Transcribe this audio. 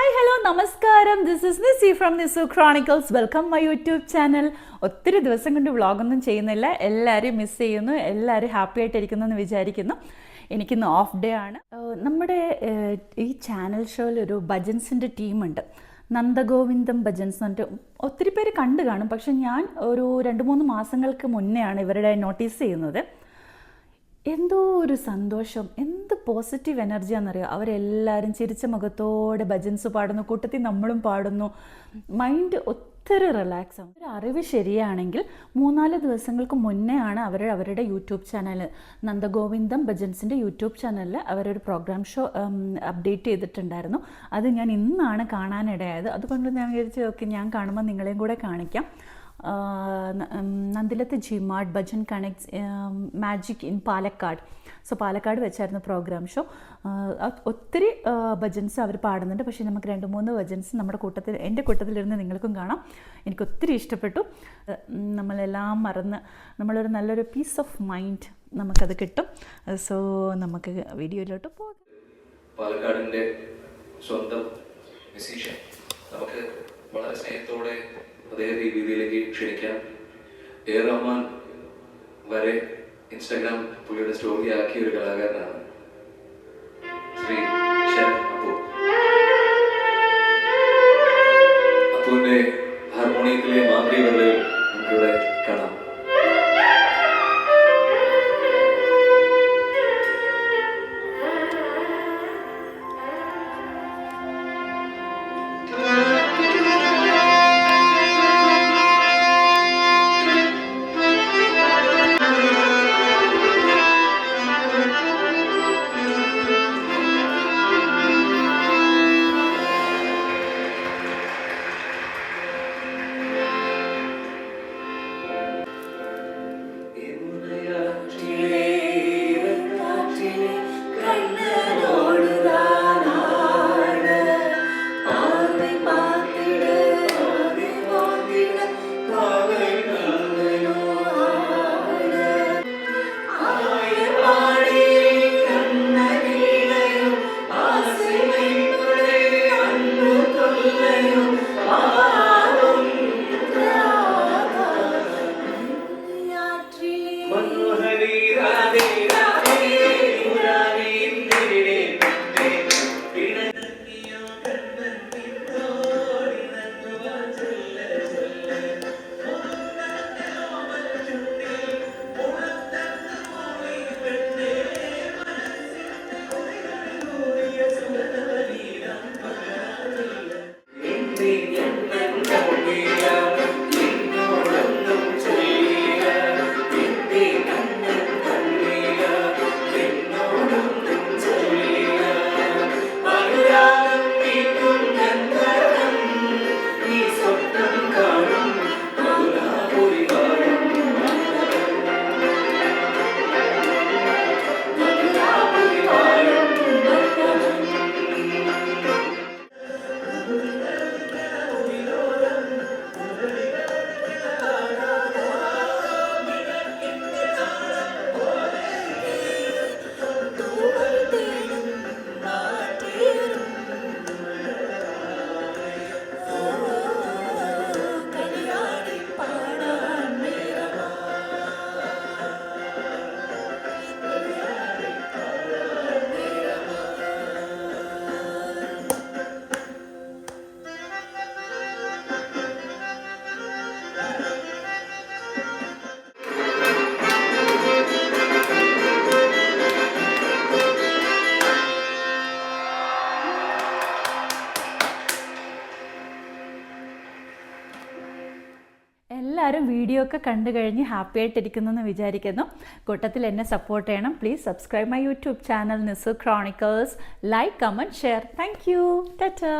Hi hello നമസ്കാരം. This is Nisi from Nisu chronicles welcome my YouTube channel ഒത്തിരി ദിവസം കൊണ്ട് വ്ളോഗൊന്നും ചെയ്യുന്നില്ല. എല്ലാവരും മിസ് ചെയ്യുന്നു. എല്ലാവരും ഹാപ്പി ആയിട്ടിരിക്കുന്നു എന്ന് വിചാരിക്കുന്നു. എനിക്കിന്ന് ഓഫ് ഡേ ആണ്. നമ്മുടെ ഈ ചാനൽ ഷോയിൽ ഒരു ഭജൻസിന്റെ ടീമുണ്ട്. നന്ദഗോവിന്ദം ഭജൻസ് പറഞ്ഞിട്ട് ഒത്തിരി പേര് കണ്ടു കാണും. പക്ഷെ ഞാൻ ഒരു രണ്ട് മൂന്ന് മാസങ്ങൾക്ക് മുന്നെയാണ് ഇവരുടെ നോട്ടീസ് ചെയ്യുന്നത്. എന്തോ ഒരു സന്തോഷം. എന്ത് പോസിറ്റീവ് എനർജിയാണെന്നറിയോ അവരെല്ലാവരും ചിരിച്ച മുഖത്തോടെ ഭജൻസ് പാടുന്നു കൂട്ടത്തിൽ നമ്മളും പാടുന്നു. മൈൻഡ് ഒത്തിരി റിലാക്സ് ആവും. ഒരു അറിവ് ശരിയാണെങ്കിൽ മൂന്നാൽ ദിവസങ്ങൾക്ക് മുന്നേ ആണ് അവർ അവരുടെ യൂട്യൂബ് ചാനൽ നന്ദഗോവിന്ദം ഭജൻസിന്റെ യൂട്യൂബ് ചാനലിൽ അവരൊരു പ്രോഗ്രാം ഷോ അപ്ഡേറ്റ് ചെയ്തിട്ടുണ്ടായിരുന്നു. അത് ഞാൻ ഇന്നാണ് കാണാനിടയായത്. അതുകൊണ്ട് ഞാൻ വിചാരിച്ചു ഓക്കെ ഞാൻ കാണുമ്പോൾ നിങ്ങളെയും കൂടെ കാണിക്കാം. Nandilath G mart bhajan connects magic in Palakkad. So Palakkad വെച്ചായിരുന്നു പ്രോഗ്രാം ഷോ. ഒത്തിരി ഭജൻസ് അവർ പാടുന്നുണ്ട്. പക്ഷേ നമുക്ക് രണ്ട് മൂന്ന് ഭജൻസ് നമ്മുടെ കൂട്ടത്തിൽ എന്റെ കൂട്ടത്തിലിരുന്ന് നിങ്ങൾക്കും കാണാം. എനിക്ക് ഒത്തിരി ഇഷ്ടപ്പെട്ടു. നമ്മളെല്ലാം മറന്ന് നമ്മളൊരു നല്ലൊരു പീസ് ഓഫ് മൈൻഡ് നമുക്കത് കിട്ടും. സോ നമുക്ക് വീഡിയോയിലോട്ട് പോകാം. പാലക്കാടിന്റെ സ്വന്തം നമുക്ക് അതേ രീതിയിലേക്ക് ക്ഷണിക്കാം. എ റഹ്മാൻ വരെ ഇൻസ്റ്റാഗ്രാം പുള്ളിയുടെ സ്റ്റോറി ആക്കിയ ഒരു കലാകാരനാണ് ശ്രീ എല്ലാവരും വീഡിയോ ഒക്കെ കണ്ടു കഴിഞ്ഞ് ഹാപ്പി ആയിട്ടിരിക്കുന്നു എന്ന് വിചാരിക്കുന്നു. കൂട്ടത്തിൽ എന്നെ സപ്പോർട്ട് ചെയ്യണം. Please subscribe my YouTube channel Nisu chronicles like comment share thank you tata